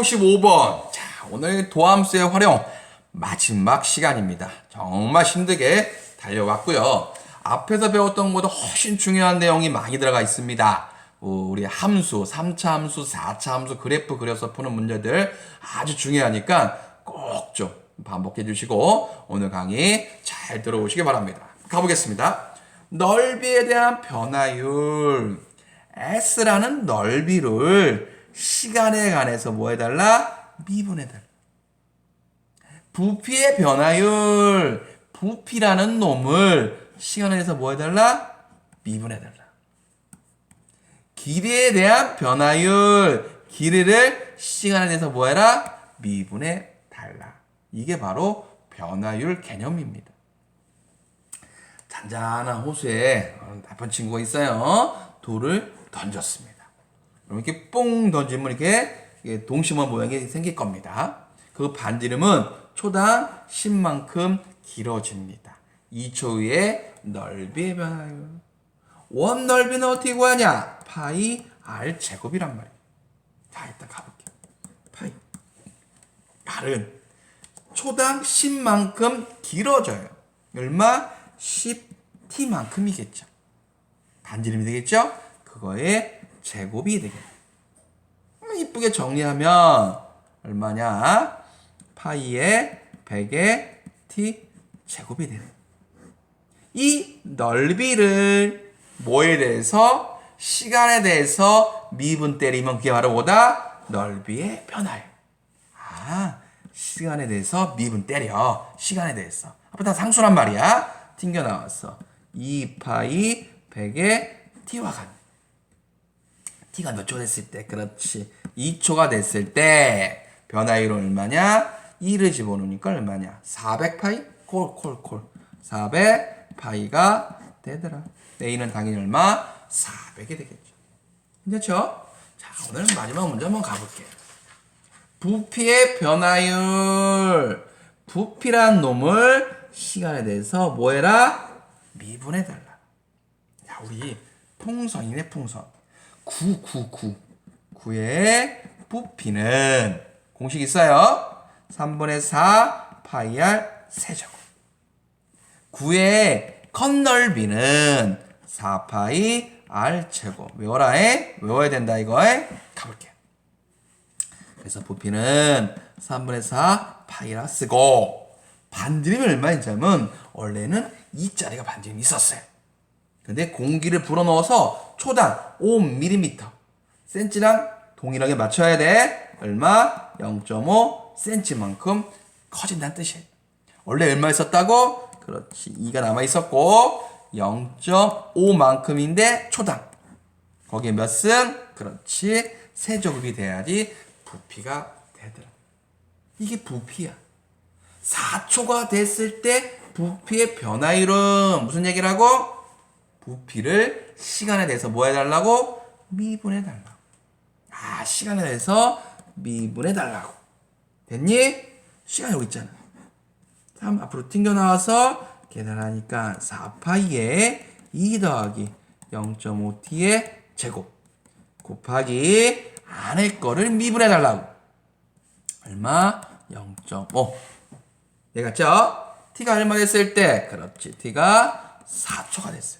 55번. 자, 오늘 도함수의 활용 마지막 시간입니다. 정말 힘들게 달려왔고요. 앞에서 배웠던 것보다 훨씬 중요한 내용이 많이 들어가 있습니다. 어, 우리 함수, 3차 함수, 4차 함수 그래프 그려서 푸는 문제들 아주 중요하니까 꼭 좀 반복해 주시고 오늘 강의 잘 들어오시기 바랍니다. 가보겠습니다. 넓이에 대한 변화율 S라는 넓이를 시간에 관해서 뭐 해달라? 미분해달라. 부피의 변화율, 부피라는 놈을 시간에 대해서 뭐 해달라? 미분해달라. 길이에 대한 변화율, 길이를 시간에 대해서 뭐 해라? 미분해 달라. 이게 바로 변화율 개념입니다. 잔잔한 호수에 나쁜 친구가 있어요. 돌을 던졌습니다. 그럼 이렇게 뽕 던지면 이렇게 동심원 모양이 생길 겁니다. 그 반지름은 초당 10만큼 길어집니다. 2초 후에 넓이의 변화율. 원 넓이는 어떻게 구하냐? 파이 r 제곱이란 말이에요. 자, 일단 가볼게요. 파이 r은 초당 10만큼 길어져요. 얼마? 10t만큼이겠죠. 반지름이 되겠죠? 그거의 제곱이 되겠네. 음, 이쁘게 정리하면 얼마냐? 파이의 100의 t 제곱이 되네. 이 넓이를 뭐에 대해서 시간에 대해서 미분 때리면 그게 바로 뭐다? 넓이의 변화예요. 아, 시간에 대해서 미분 때려. 시간에 대해서. 앞에 다 상수란 말이야. 튕겨 나왔어. 2파이 100의 t와 같네. T가 몇 초 됐을 때? 그렇지. 2초가 됐을 때 변화율은 얼마냐? 2를 집어넣으니까 얼마냐? 400파이? 콜콜콜. 400파이가 되더라. a는 당연히 얼마? 400이 되겠죠. 됐죠? 자, 오늘 마지막 문제 한번 가볼게요. 부피의 변화율. 부피란 놈을 시간에 대해서 뭐 해라? 미분해달라. 야, 우리 풍선이네, 풍선. 9, 9, 9. 9의 부피는 공식 있어요. 3분의 4 파이 r 세제곱. 9의 컷넓이는 4 파이 r 제곱. 외워라 해. 외워야 된다 이거에. 가볼게요. 그래서 부피는 3분의 4 파이라 쓰고 반지름이 얼마인지면 원래는 2짜리가 반지름이 있었어요. 근데 공기를 불어넣어서 초당 5mm 센치랑 동일하게 맞춰야 돼. 얼마? 0.5cm만큼 커진다는 뜻이에요. 원래 얼마 있었다고? 그렇지. 2가 남아 있었고 0.5만큼인데 초당. 거기에 몇 승? 그렇지. 세제곱이 돼야지 부피가 되더라. 이게 부피야. 4초가 됐을 때 부피의 변화율은 무슨 얘기라고? 부피를 시간에 대해서 뭐 해달라고? 미분해 달라고. 아, 시간에 대해서 미분해 달라고. 됐니? 시간 여기 있잖아. 3 앞으로 튕겨 나와서 계산하니까 4파이에 2 더하기 0.5t의 제곱 곱하기 안에 거를 미분해 달라고. 얼마? 0.5. 얘 같죠? t가 얼마 됐을 때? 그렇지. t가 4초가 됐을 때.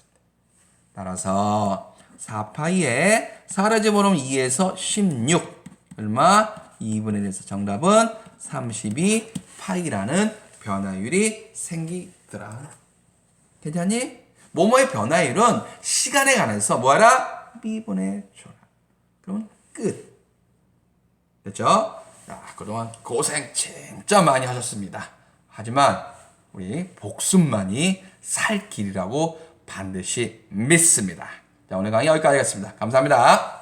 따라서 4파이에 4를 집어넣으면 2에서 16. 얼마? 2분의 1에서 정답은 32파이라는 변화율이 생기더라. 괜찮니? 모모의 변화율은 시간에 관해서 뭐하라? 미분해 줘라. 그러면 끝. 됐죠? 자, 그동안 고생 진짜 많이 하셨습니다. 하지만 우리 복습만이 살 길이라고 반드시 믿습니다. 자, 오늘 강의 여기까지 하겠습니다. 감사합니다.